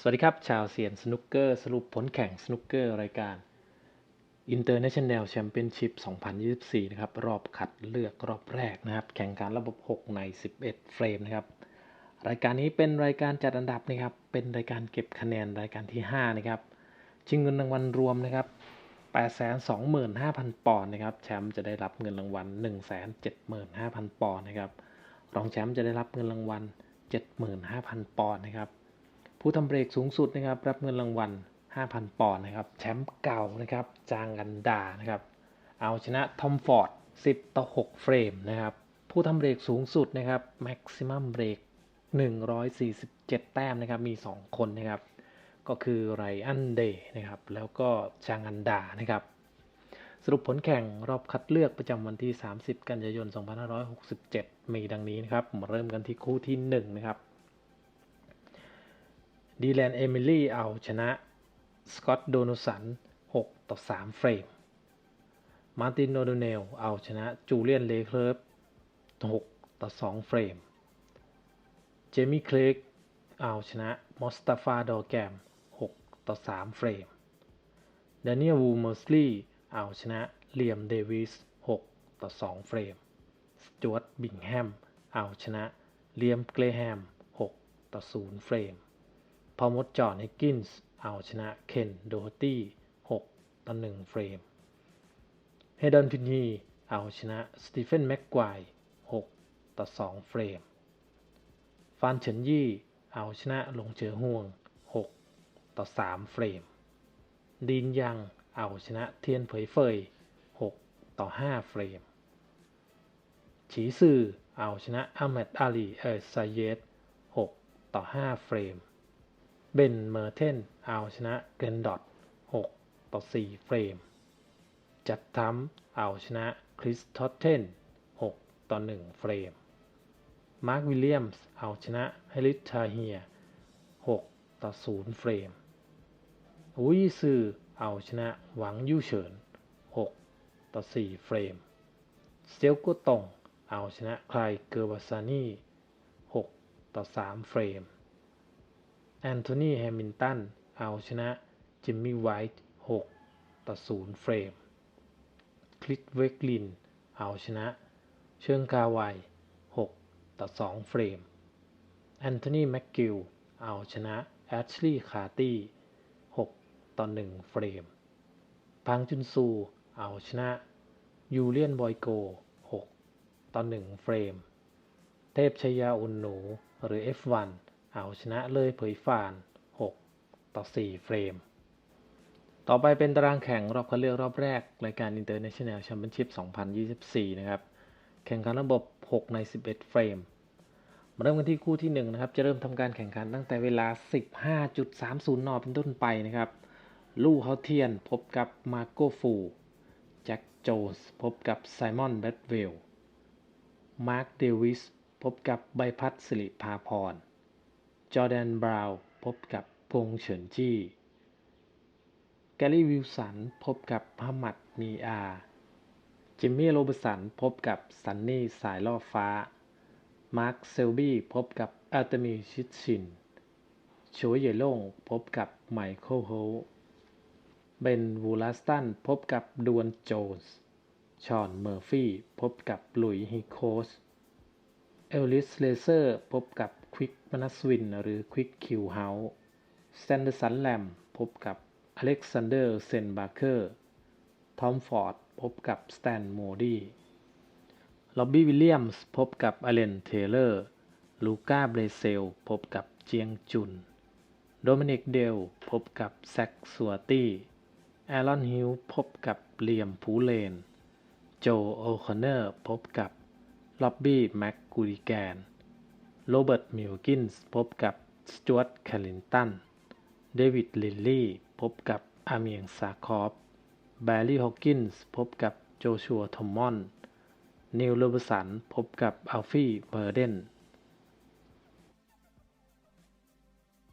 สวัสดีครับ ชาวเซียนสนุกเกอร์ สรุปผลแข่งสนุกเกอร์รายการ International Championship 2024 นะครับ รอบคัดเลือกรอบแรกนะครับ แข่งการระบบ 6 ใน 11 เฟรมนะครับ รายการนี้เป็นรายการจัดอันดับนะครับ เป็นรายการเก็บคะแนนรายการที่ 5 นะครับ ชิงเงินรางวัลรวมนะครับ 825,000 ปอนด์นะครับ แชมป์จะได้รับเงินรางวัล 175,000 ปอนด์นะครับ รองแชมป์จะได้รับเงินรางวัล 75,000 ปอนด์นะครับ ผู้ทำเบรกสูงสุดนะครับ รับเงินรางวัล 5,000 ปอนด์นะครับ แชมป์เก่านะครับ จางกันดานะครับ เอาชนะทอมฟอร์ด 10 ต่อ 6 เฟรมนะครับ ผู้ทำเบรกสูงสุดนะครับแม็กซิมัมเบรก147 แต้มนะครับ มี 2 คนนะครับ ก็คือไรอันเดย์นะครับ แล้วก็จางกันดานะครับ สรุปผลแข่งรอบคัดเลือกประจำวันที่ 30 กันยายน 2567 มีดังนี้นะครับ มาเริ่มกันที่คู่ที่ 1 นะครับ ดีแลนเอมิลี่เอาชนะ สกอตโดนสัน 6 ต่อ 3 เฟรม มาร์ตินโนโดเนลเอาชนะ จูเลียนเลเคลฟ6 ต่อ 2 เฟรม เจมี่คลกเอาชนะ มอสตาฟาดอแกม 6 ต่อ 3 เฟรมดานิเอลวูเมอร์สลีย์เอาชนะเลียมเดวิส 6 ต่อ 2 เฟรม สจวตบิงแฮม เอาชนะเลียมเกรแฮม 6 ต่อ 0 เฟรม พอมดจอห์นฮิกกินส์เอาชนะเคนโดฮตี้6ต่อ1เฟรม เฮดอนพินีเอาชนะสตีเฟนแม็กควาย6ต่อ2เฟรม ฟานเฉินยี่เอาชนะหลงเจอห่วง 6 ต่อ 3 เฟรม ดีนยังเอาชนะเทียนเผยเฟย 6 ต่อ 5 เฟรม ฉีซือเอาชนะอามัดอาลีเออร์ไซเยต6ต่อ 5 เฟรม เบนเมอร์เทนเอาชนะเกนดอต6 ต่อ 4 เฟรม จัดทัมเอาชนะคริสทอตเทน6 ต่อ 1 เฟรม มาร์ควิลเลียมส์เอาชนะเฮลิทาเฮีย 6 ต่อ 0 เฟรมวุยซือเอาชนะหวังยู่เฉิน 6 ต่อ 4 เฟรม เซียวกุตงเอาชนะใครเกอร์บาซานี่ 6 ต่อ 3 เฟรม แอนโทนีแฮมิลตัน เอาชนะ จิมมี่ไวท์6ต่อ0เฟรม คลิตเวกลิน เอาชนะ เชิงกาไว6ต่อ2เฟรม แอนโทนีแม็กกิล เอาชนะ แอชลีย์คาร์ตี้6ต่อ1เฟรม พังจุนซู เอาชนะ ยูเลียนบอยโก6ต่อ1เฟรม เทพชยาอุนหนูหรือ F1 เอาชนะเลยเผยฟาน 6 ต่อ 4 เฟรม ต่อไปเป็นตารางแข่งรอบคัดเลือกรอบแรก รายการ International Championship 2024 นะครับ แข่งขันระบบ 6 ใน 11 เฟรม มาเริ่มกันที่คู่ที่ 1 นะครับ จะเริ่มทำการแข่งขันตั้งแต่เวลา 15.30 น เป็นต้นไปนะครับ ลู่เฮาเทียนพบกับมาโกฟูแจ็คโจนส์พบกับไซมอนแบดเวล มาร์คเดวิสพบกับใบพัดสิริภาพร จอแดน บราวน์พบกับพงเฉินจี้ แกลลี่วิลสันพบกับฮัมมัดมีอา จิมมี่โรเบสันพบกับซันนี่สายล่อฟ้า มาร์คเซลบี้พบกับอัลตมีชิดชินโชยเยล่งพบกับไมเคิลโฮเบนวูลัสตันพบกับดวนโจนส์ ชอนเมอร์ฟี่พบกับหลุยฮิโคส เอลลิสเลเซอร์พบกับ ควิกมานัสวิน หรือควิกคิวเฮาส์สแตนเดอร์สันแลมพบกับอเล็กซานเดอร์เซนบาร์เกอร์ทอมฟอร์ดพบกับสแตนโมดีล็อบบี้วิลเลียมส์พบกับอเลนเทเลอร์ ลูก้าเบรเซล พบกับเจียงจุน โดมินิกเดล พบกับแซคสัวตี้แอรอนฮิลพบกับเลียมพูเลน โจโอคอนเนอร์ พบกับล็อบบี้แม็กกูริแกน โรเบิร์ต มิลกินส์พบกับสจวตแคลินตัน เดวิด ลินลี่ พบกับอาเมียงซาคอฟแบร์รี่ ฮอกกินส์ พบกับโจชัว ทอมมอน นิวโรบสัน พบกับอัลฟี่เบอร์เดน